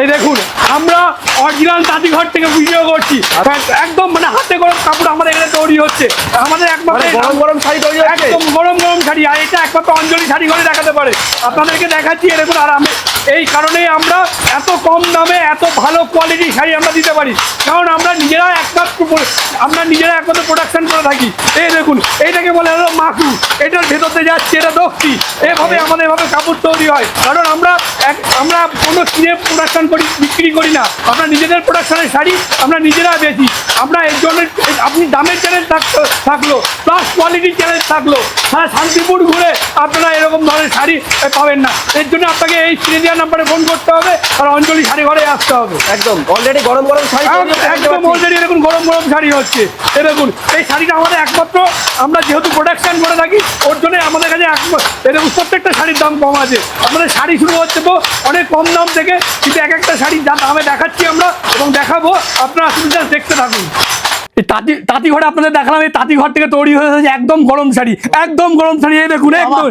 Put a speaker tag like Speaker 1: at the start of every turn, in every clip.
Speaker 1: এই দেখুন আমরা অরিজিনাল দাদিঘর থেকে ভিডিও করছি। একদম মানে হাতে গরম কাপড় আমাদের এখানে তৈরি হচ্ছে। আমাদের একমাত্র
Speaker 2: মানে গরম গরম শাড়ি তৈরি হচ্ছে?
Speaker 1: একদম গরম গরম শাড়ি আর এটা একমাত্র অঞ্জলি শাড়ি ঘরে দেখাতে পারে। আপনাদেরকে দেখাচ্ছি এরকম আর আমি এই কারণেই আমরা এত কম দামে, এত ভালো কোয়ালিটির শাড়ি আমরা দিতে পারি। কারণ আমরা নিজেরা একমাত্র আমরা নিজেরা একমাত্র প্রোডাকশন করে থাকি। এই দেখুন, এইটাকে বলে হলো মাকু এটার ভেতরতে যাচ্ছে, এটা দক্ষি এভাবে আমাদের এভাবে কাপড় তৈরি হয়। কারণ আমরা এক আমরা কোনো কিনে প্রোডাকশন করি, বিক্রি করি না। আমরা নিজেদের প্রোডাকশনের শাড়ি আমরা নিজেরা বেচি। আমরা এর জন্য আপনি দামের চ্যালেঞ্জ থাকল প্লাস কোয়ালিটির চ্যালেঞ্জ থাকল। সারা শান্তিপুর ঘুরে আপনারা এরকম ধরনের শাড়ি পাবেন না। এর জন্য আপনাকে এই দেওয়ার নাম্বারে ফোন করতে হবে আর অঞ্জলি শাড়ি ঘরে আসতে হবে।
Speaker 2: একদম অলরেডি গরম গরম শাড়ি
Speaker 1: একদম। অলরেডি এরকম গরম গরম শাড়ি হচ্ছে। এই দেখুন এই শাড়িটা আমাদের একমাত্র আমরা যেহেতু প্রোডাকশন করে থাকি ওর জন্য আমাদের কাছে এরকম প্রত্যেকটা শাড়ির দাম কম আছে। আমাদের শাড়ি শুরু হচ্ছে তো অনেক কম দাম থেকে কিন্তু এক একটা শাড়ির দাম দামে দেখাচ্ছি আমরা এবং দেখাবো। আপনারা শুধু দেখতে থাকুন। তাঁতি তাঁতি ঘরে আপনাদের দেখালাম এই তাঁতি ঘর থেকে তৈরি হয়ে হয়েছে একদম গরম শাড়ি একদম গরম শাড়ি এই দেখুন একদম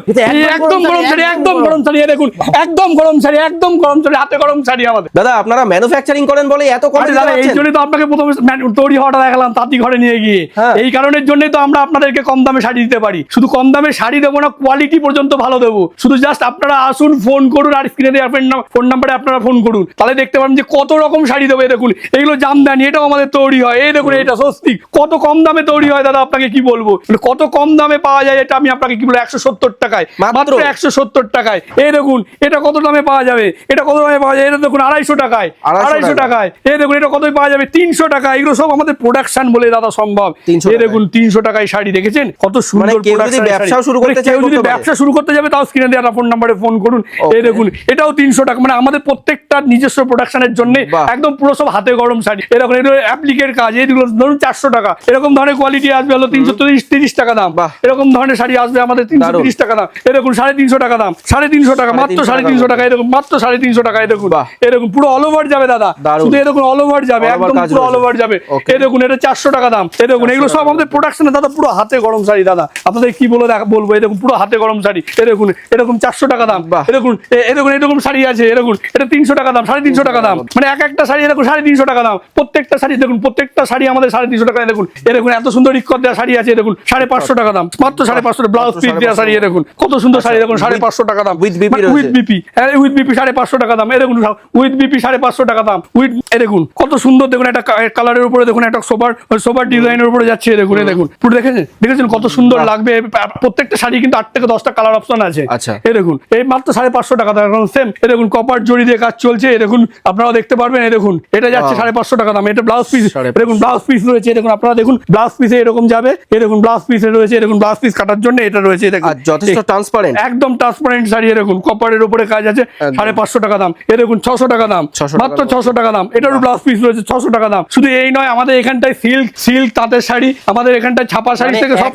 Speaker 2: একদম গরম শাড়ি,
Speaker 1: একদম গরম শাড়ি এই দেখুন একদম গরম শাড়ি একদম গরম শাড়ি হাতে গরম শাড়ি আমাদের।
Speaker 2: দাদা আপনারা ম্যানুফ্যাকচারিং করেন বলে এত কম
Speaker 1: দাদা এই জন্যই তো আপনাকে প্রথমে তৈরি হওয়াটা দেখালাম তাঁতি ঘরে নিয়ে গিয়ে।
Speaker 2: হ্যাঁ।
Speaker 1: এই কারণের জন্যই তো আমরা আপনাদেরকে কম দামে শাড়ি দিতে পারি। শুধু কম দামে শাড়ি দেবো না কোয়ালিটি পর্যন্ত ভালো দেবো। শুধু জাস্ট আপনারা আসুন ফোন করুন আর স্ক্রিনে দেওয়ার ফোন নাম্বারে আপনারা ফোন করুন। তাহলে দেখতে পাবেন যে কত রকম শাড়ি দেবো এই দেখুন এগুলো জামদানি এটাও আমাদের তৈরি হয় এই দেখুন এটা স্বস্তিক। কত কম দামে তৈরি হয় দাদা? আপনাকে কি বলব? মানে কত কম দামে পাওয়া যায় এটা আমি আপনাকে কি বলব? একশো সত্তর টাকায়।
Speaker 2: মাত্র?
Speaker 1: একশো সত্তর টাকায়। এই দেখুন এটা কত দামে পাওয়া যাবে? এটা কত দামে পাওয়া যায় এটা দেখুন আড়াইশো টাকায়। আড়াইশো টাকায়। এই দেখুন এটা কতই পাওয়া যাবে? তিনশো টাকা এগুলো সব আমাদের প্রোডাকশন বলে দাদা সম্ভব।
Speaker 2: 300
Speaker 1: এই দেখুন তিনশো টাকায় শাড়ি দেখেছেন? কত সুন্দর
Speaker 2: মানে ব্যবসাও
Speaker 1: শাড়ি।
Speaker 2: শুরু করতে
Speaker 1: মানে কেউ যদি ব্যবসা শুরু করতে যাবে তাও স্ক্রিনে দেওয়া ফোন নাম্বারে ফোন করুন। এই দেখুন এটাও তিনশো টাকা। মানে আমাদের প্রত্যেকটা নিজস্ব প্রোডাকশনের জন্য। একদম পুরো সব হাতে গরম শাড়ি। এরকম এগুলো অ্যাপ্লিকের কাজ। এইগুলো ধরুন চারশো টাকা এরকম ধরনের কোয়ালিটি আসবে হলো তিনশো তিরিশ টাকা দাম। এরকম ধরনের শাড়ি আসবে আমাদের তিনশো তিরিশ টাকা দাম এরকম সাড়ে তিনশো টাকা দাম সাড়ে তিনশো টাকা মাত্র সাড়ে তিনশো টাকা এরকম মাত্র সাড়ে তিনশো টাকা এরকম। এরকম পুরো অল ওভার যাবে দাদা শুধু এরকম অল ওভার যাবে একদম পুরো অল ওভার যাবে দেখুন এটা চারশো টাকা দাম দেখুন এগুলো সব আমাদের প্রোডাকশনে দাদা পুরো হাতে গরম শাড়ি দাদা আপনাদের কি বলে দেখা বলব এরকম পুরো হাতে গরম শাড়ি দেখুন এরকম চারশো টাকা দাম। এরকম এরকম এরকম শাড়ি আছে এরকম এটা তিনশো টাকা দাম সাড়ে তিনশো টাকা দাম মানে এক একটা শাড়ি এরকম সাড়ে তিনশো টাকা দাম প্রত্যেকটা শাড়ি দেখুন প্রত্যেকটা শাড়ি আমাদের সাড়ে তিনশো টাকা দেখুন এরকম এত সুন্দর ইক্কর দেওয়া শাড়ি আছে দেখুন সাড়ে পাঁচশো টাকা দাম মাত্র সাড়ে পাঁচশো ব্লাউজ পিস দেওয়া শাড়ি এরকম কত সুন্দর শাড়ি দেখুন সাড়ে পাঁচশো টাকা দাম
Speaker 2: with BP
Speaker 1: with. BP with BP সাড়ে পাঁচশো টাকা দাম এরকম উইথ বিপি সাড়ে পাঁচশো টাকা দাম উইথ দেখুন কত সুন্দর দেখুন একটা কালারের উপরে দেখুন একটা সোবার সোবার ডিজাইনের উপরে যাচ্ছে এই দেখুন দেখুন পুরো দেখেছেন দেখেছেন কত সুন্দর লাগবে প্রত্যেকটা শাড়ি কিন্তু আট থেকে দশটা কালার অপশন আছে
Speaker 2: আচ্ছা।
Speaker 1: এই দেখুন এই মাত্র সাড়ে পাঁচশো টাকা দাম সেম এই দেখুন কপার জড়ি দিয়ে কাজ চলছে দেখুন আপনারা দেখতে পারবেন দেখুন এটা যাচ্ছে সাড়ে পাঁচশো টাকা দাম এটা ব্লাউজ পিস দেখুন ব্লাউজ পিস রয়েছে দেখুন আপনারা দেখুন ব্লাউজ পিসে এরকম যাবে দেখুন ব্লাউজ পিসে রয়েছে এরকম ব্লাউজ পিস কাটার জন্য এটা রয়েছে দেখুন
Speaker 2: আর যথেষ্ট ট্রান্সপারেন্ট
Speaker 1: একদম ট্রান্সপারেন্ট শাড়ি এরকম কপারের উপরে কাজ আছে। সাড়ে পাঁচশো টাকা দাম এরকম ছশো টাকা দাম মাত্র। ছশো টাকা দাম এটারও ব্লাউজ পিস রয়েছে ছশো টাকা দাম শুধু এই নয় আমাদের এখানটায় সিল্ক সিল্ক তাঁতের শাড়ি আমাদের এখানটায় ছাপা শাড়ি
Speaker 2: মানে
Speaker 1: থেকে সব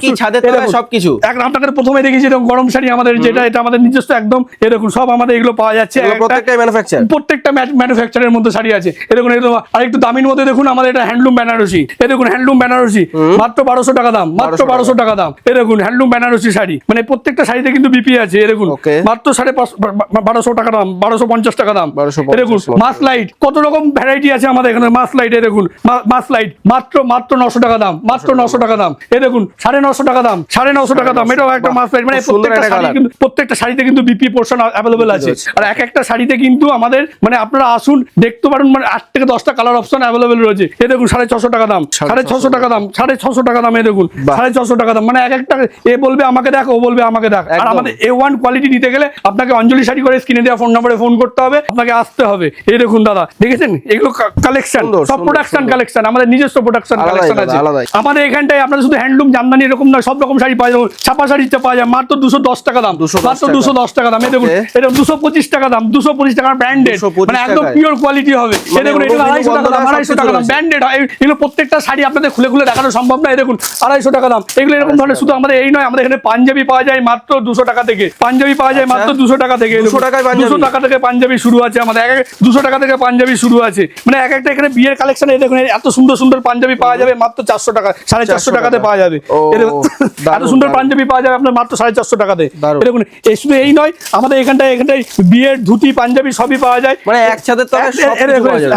Speaker 1: এরকম।
Speaker 2: সবকিছু।
Speaker 1: এক আপনাদের প্রথমে দেখেছি এরকম গরম শাড়ি আমাদের যেটা এটা আমাদের নিজস্ব একদম এরকম সব আমাদের এগুলো পাওয়া যাচ্ছে? প্রত্যেকটা ম্যানুফ্যাকচারের মধ্যে শাড়ি আছে এরকম এরকম আর একটু দামির মধ্যে দেখুন আমাদের এটা হ্যান্ডলুম বেনারসি এ দেখুন হ্যান্ডলুম বেনারসি মাত্র বারোশো টাকা দাম মাত্র বারোশো টাকা। দাম। এ দেখুন হ্যান্ডলুম বেনারসি শাড়ি। মানে প্রত্যেকটা শাড়িতে কিন্তু বিপি আছে এ দেখুন।
Speaker 2: Okay.
Speaker 1: মাত্র সাড়ে বারোশো টাকা দাম বারোশো পঞ্চাশ টাকা দাম।
Speaker 2: 1250
Speaker 1: এ দেখুন
Speaker 2: মাত্র।
Speaker 1: মাস লাইট কত রকম ভ্যারাইটি আছে আমাদের এখানে মাস লাইট এ দেখুন মাস লাইট মাত্র মাত্র নশো টাকা দাম মাত্র নশো টাকা দাম। এ দেখুন সাড়ে নশো টাকা দাম সাড়ে নশো টাকা দাম এটাও একটা মাস লাইট মানে প্রত্যেকটা শাড়ি কিন্তু প্রত্যেকটা শাড়িতে কিন্তু বিপি পোর্শন অ্যাভেলেবেল আছে। আর এক একটা শাড়িতে কিন্তু আমাদের মানে আপনারা আসুন দেখতে পারেন মানে আট থেকে দশটা কালার অপশন অ্যাভেলেবেল রয়েছে। এ দেখুন সাড়ে ছশো টাকা দাম
Speaker 2: সাড়ে
Speaker 1: সাড়ে ছশো টাকা দাম সাড়ে ছশো টাকা দাম দেখুন সাড়ে ছশো টাকা দাম। মানে এক একটা এ বলবে আমাকে দেখ ও বলবে আমাকে দেখ। আর আমাদের এ ওয়ান কোয়ালিটি নিতে গেলে আপনাকে অঞ্জলি শাড়ি করে স্ক্রিনে দেওয়া ফোন নাম্বারে ফোন করতে হবে আপনাকে আসতে হবে। এই দেখুন দাদা দেখেছেন? এগুলো কালেকশন সব প্রোডাকশন কালেকশন আমাদের নিজস্ব প্রোডাকশন কালেকশন আছে। আমাদের এখানটায় শুধু হ্যান্ডলুম জামদানি এরকম নয় সব রকম শাড়ি পাওয়া যাবে। ছাপা শাড়িতে পাওয়া যায় মাত্র দুশো দশ টাকা দাম।
Speaker 2: 210
Speaker 1: মাত্র। দুশো দশ টাকা দাম। এই দেখুন এটা দুশো পঁচিশ টাকা দাম দুশো পঁচিশ টাকা ব্র্যান্ডেড মানে একদম পিওর কোয়ালিটি হবে।
Speaker 2: মানে
Speaker 1: দেখুন এটা আড়াইশো টাকা দাম আড়াইশো টাকা দাম। ব্র্যান্ডেড এগুলো প্রত্যেকটা শাড়ি আপনাদের খুলে খুলে দেখানো সম্ভব না। দেখুন আড়াইশো টাকা দাম। এগুলো এরকম ধরনের শুধু আমাদের এই নয় আমাদের এখানে পাঞ্জাবি পাওয়া যায় মাত্র দুশো টাকা থেকে। পাঞ্জাবি পাওয়া যায় মাত্র দুশো টাকা থেকে।
Speaker 2: 200 টাকায় পাঞ্জাবি?
Speaker 1: দুশো টাকা থেকে পাঞ্জাবি শুরু আছে আমাদের। এক দুশো টাকা থেকে পাঞ্জাবি শুরু আছে। মানে এক একটা এখানে বিয়ের কালেকশন দেখুন এত সুন্দর সুন্দর পাঞ্জাবি পাওয়া যাবে মাত্র চারশো টাকা সাড়ে চারশো টাকাতে পাওয়া যাবে। এত সুন্দর পাঞ্জাবি পাওয়া যাবে আপনার মাত্র সাড়ে চারশো টাকাতে। এই শুধু এই নয় আমাদের এখানটায় এখানটায় বিয়ের ধুতি পাঞ্জাবি সবই পাওয়া যায়।
Speaker 2: মানে একসাথে
Speaker 1: এক-।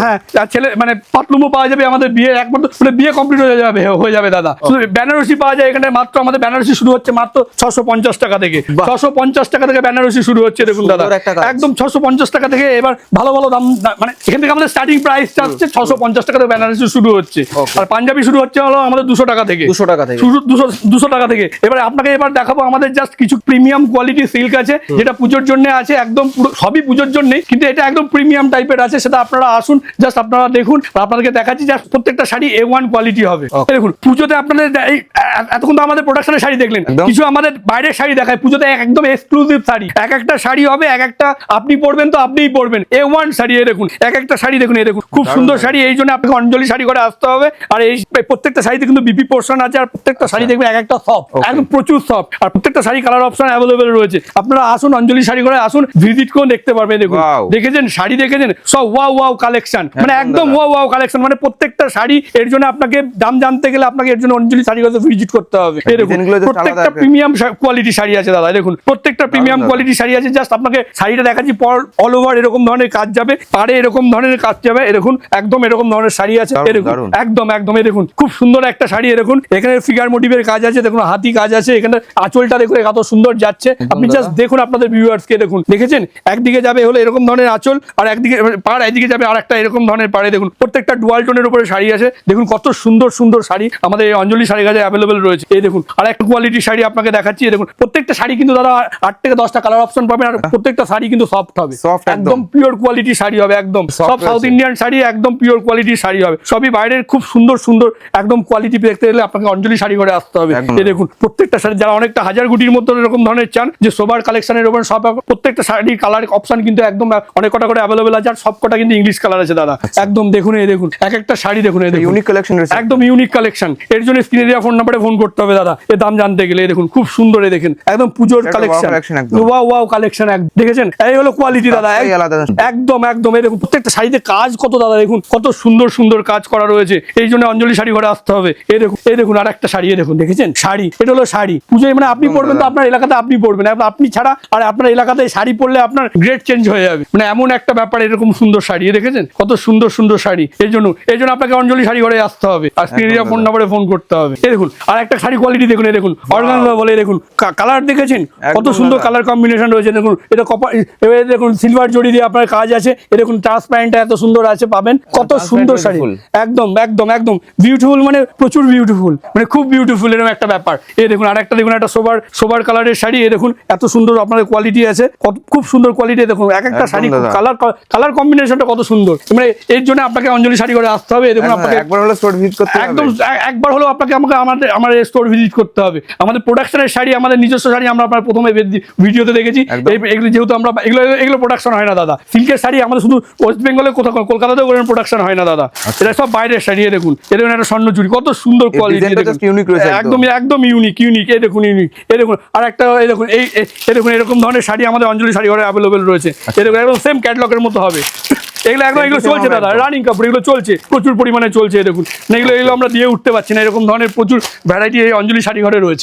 Speaker 1: হ্যাঁ ছেলে মানে পাতলুমও পাওয়া যাবে আমাদের বিয়ে একমাত্র মানে বিয়ে কমপ্লিট হয়ে যাবে হয়ে যাবে দাদা। শুধু বেনারসি পাওয়া যায় এখানে মাত্র আমাদের বেনারসি শুরু হচ্ছে মাত্র ছশো পঞ্চাশ টাকা থেকে। ছশো পঞ্চাশ টাকা থেকে বেনারসি শুরু হচ্ছে দেখুন দাদা। একদম ছশো পঞ্চাশ টাকা থেকে এবার ভালো ভালো দাম মানে এখান থেকে আমাদের স্টার্টিং প্রাইস হচ্ছে ছশো পঞ্চাশ টাকা থেকে বেনারসি শুরু হচ্ছে। আর পাঞ্জাবি শুরু হচ্ছে হলো আমাদের দুশো টাকা থেকে।
Speaker 2: 200 টাকা থেকে।
Speaker 1: শুরু দুশো দুশো টাকা থেকে। এবার আপনাকে এবার দেখাবো আমাদের জাস্ট কিছু প্রিমিয়াম কোয়ালিটি সিল্ক আছে যেটা পুজোর জন্য আছে একদম পুরো সবই পুজোর জন্যই কিন্তু এটা একদম প্রিমিয়াম টাইপের আছে সেটা আপনারা আসুন জাস্ট আপনারা দেখুন আপনাদেরকে দেখাচ্ছি জাস্ট প্রত্যেকটা শাড়ি এ ওয়ান কোয়ালিটি হবে। দেখুন পুজোতে আপনাদের এ- এতক্ষণ তো আমাদের প্রোডাকশনের শাড়ি দেখলেন। কিছু আমাদের বাইরের শাড়ি দেখায়। পুজোতে একদম এক্সক্লুসিভ শাড়ি। এক একটা শাড়ি হবে এক একটা আপনি পরবেন তো আপনিই পরবেন। এ ওয়ান শাড়ি এই দেখুন। এক একটা শাড়ি দেখুন এই দেখুন। খুব সুন্দর শাড়ি। এই জন্য আপনাকে অঞ্জলি শাড়ি করে আসতে হবে। আর এই প্রত্যেকটা শাড়িতে কিন্তু বিপি পোর্শন আছে আর প্রত্যেকটা শাড়ি দেখবেন এক একটা সফট একদম প্রচুর সফট আর প্রত্যেকটা শাড়ি কালার অপশন অ্যাভেলেবেল রয়েছে। আপনারা আসুন অঞ্জলি শাড়ি করে আসুন ভিজিট করে দেখতে পারবেন দেখুন। দেখেছেন? শাড়ি দেখেছেন? সব ওয়াও ওয়াও কালেকশন মানে
Speaker 2: একদম।
Speaker 1: ওয়াও ওয়াও কালেকশন মানে প্রত্যেকটা শাড়ি এর জন্য আপনাকে দাম জানতে গেলে আপনাকে এর জন্য অঞ্জলি শাড়ি করে ভিজিট করতে হবে। প্রত্যেকটা প্রিমিয়াম কোয়ালিটি শাড়ি আছে দাদা দেখুন প্রত্যেকটা প্রিমিয়াম কোয়ালিটি শাড়ি আছে জাস্ট আপনাকে শাড়িটা দেখাচ্ছি পর অল ওভার এরকম ধরনের কাজ যাবে পাড়ে এরকম ধরনের কাজ যাবে এরকম একদম এরকম ধরনের শাড়ি আছে এরকম একদম একদম দেখুন খুব সুন্দর একটা শাড়ি দেখুন এখানে ফিগার মোটিভের কাজ আছে দেখুন হাতি কাজ আছে এখানে আঁচলটা দেখুন এত সুন্দর যাচ্ছে। আপনি জাস্ট দেখুন আপনাদের ভিউয়ার্স কে দেখুন দেখেছেন? একদিকে যাবে হলো এরকম ধরনের আঁচল আর একদিকে পাড় একদিকে যাবে আর একটা এরকম ধরনের পাড়ে দেখুন প্রত্যেকটা ডুয়াল টোনের উপরে শাড়ি আছে দেখুন কত সুন্দর সুন্দর সুন্দর শাড়ি আমাদের এই অঞ্জলি শাড়ি কাজে অ্যাভেলেবেল রয়েছে। এই দেখুন আর একটা কোয়ালিটি শাড়ি আপনাকে দেখাচ্ছি এই দেখুন প্রত্যেকটা শাড়ি কিন্তু দাদা আট থেকে দশটা কালার অপশন পাবেন আর প্রত্যেকটা শাড়ি কিন্তু সফট হবে।
Speaker 2: একদম।
Speaker 1: পিওর কোয়ালিটি শাড়ি হবে একদম। সব সাউথ ইন্ডিয়ান শাড়ি একদম পিওর কোয়ালিটির শাড়ি হবে। সবই বাইরের খুব সুন্দর সুন্দর একদম কোয়ালিটি দেখতে গেলে আপনাকে অঞ্জলি শাড়ি করে আসতে হবে। এই দেখুন প্রত্যেকটা শাড়ি যারা অনেকটা হাজার গুটির মতো এরকম ধরনের চান যে সোবার কালেকশনের উপর সব প্রত্যেকটা শাড়ির কালার অপশন কিন্তু একদম অনেক কটা করে অ্যাভেলেবেল আছে আর সব কটা কিন্তু ইংলিশ কালার আছে দাদা। একদম দেখুন এই দেখুন এক একটা শাড়ি দেখুন এই দেখুন।
Speaker 2: ইউনিক কালেকশন রয়েছে
Speaker 1: একদম ইউনিক কালেকশন এর জন্য স্ক্রিনে দেওয়া ফোন নাম্বারে ফোন করতে হবে দাদা। এর দাম জানতে গেলে দেখুন খুব সুন্দর দেখেন। একদম পুজোর কালেকশন ওয়াও ওয়াও কালেকশন দেখেছেন? এই হলো কোয়ালিটি দাদা। একদম একদম। এই দেখুন প্রত্যেকটা শাড়িতে কাজ কত দাদা দেখুন। কত সুন্দর সুন্দর কাজ করা রয়েছে। এই জন্য অঞ্জলি শাড়ি ঘরে আসতে হবে। এই দেখুন এই দেখুন আর একটা শাড়ি দেখুন দেখেছেন? শাড়ি এটা হলো শাড়ি। পুজোয় মানে আপনি পরবেন তো আপনার এলাকাতে আপনি পরবেন। আপনি ছাড়া আর আপনার এলাকাতে শাড়ি পরলে আপনার গ্রেড চেঞ্জ হয়ে যাবে। মানে এমন একটা ব্যাপার এরকম সুন্দর শাড়ি দেখেছেন? কত সুন্দর সুন্দর শাড়ি। এই জন্য এই জন্য আপনাকে অঞ্জলি শাড়ি ঘরে আসতে হবে। আর স্ক্রিনে
Speaker 2: একদম
Speaker 1: ফোন। নাম্বারে ফোন করতে হবে। এই দেখুন আর একটা শাড়ি কোয়ালিটি দেখুন এই দেখুন অর্গানজা বলে দেখুন কালার দেখেছেন? কত সুন্দর কালার কম্বিনেশন রয়েছে দেখুন এটা কপার দেখুন সিলভার জড়ি দিয়ে আপনার কাজ আছে। এ দেখুন ট্রান্সপারেন্ট এত সুন্দর আছে পাবেন। কত সুন্দর শাড়ি। একদম একদম একদম। বিউটিফুল মানে প্রচুর বিউটিফুল মানে খুব বিউটিফুল এরকম একটা ব্যাপার। এই দেখুন আর একটা দেখুন একটা সোবার সোবার কালারের শাড়ি। এ দেখুন এত সুন্দর আপনাদের কোয়ালিটি আছে। খুব সুন্দর কোয়ালিটি দেখুন। এক একটা শাড়ি। কালার কালার কম্বিনেশনটা কত সুন্দর। মানে এর জন্য আপনাকে অঞ্জলি শাড়ি করে আসতে হবে। দেখুন আপনাকে
Speaker 2: একবার হলো স্টোর ভিজিট করতে
Speaker 1: একদম একবার হলো আপনাকে আমাকে আমাদের আমাদের স্টোর ভিজিট করতে হবে। আমাদের প্রোডাকশনের শাড়ি আমাদের নিজস্ব শাড়ি আমরা আপনার প্রথমে ভিডিওতে দেখেছি। এগুলো যেহেতু আমরা এগুলো এগুলো প্রোডাকশন হয় না দাদা। সিল্কের শাড়ি আমাদের শুধু ওয়েস্ট বেঙ্গলে কোথাও কলকাতাতেও কোনো প্রোডাকশন হয় না দাদা। এটা সব বাইরের শাড়ি দেখুন। এ দেখুন একটা স্বর্ণ চুরি কত সুন্দর কোয়ালিটি
Speaker 2: একদম।
Speaker 1: একদম ইউনিক ইউনিক এই দেখুন ইউনিক এই দেখুন। আর একটা এই দেখুন এই দেখুন এরকম ধরনের শাড়ি আমাদের অঞ্জলি শাড়ি ঘরে অ্যাভেলেবেল রয়েছে। এই দেখুন একদম সেম ক্যাটলগের মতো হবে। এগুলো একদম এগুলো চলছে দাদা রানিং কাপড় এগুলো চলছে প্রচুর পরিমাণে চলছে দেখুন। এগুলো এগুলো আমরা দিয়ে উঠতে পারছি না এরকম ধরনের প্রচুর ভ্যারাইটি এই অঞ্জলি শাড়ি ঘরে রয়েছে।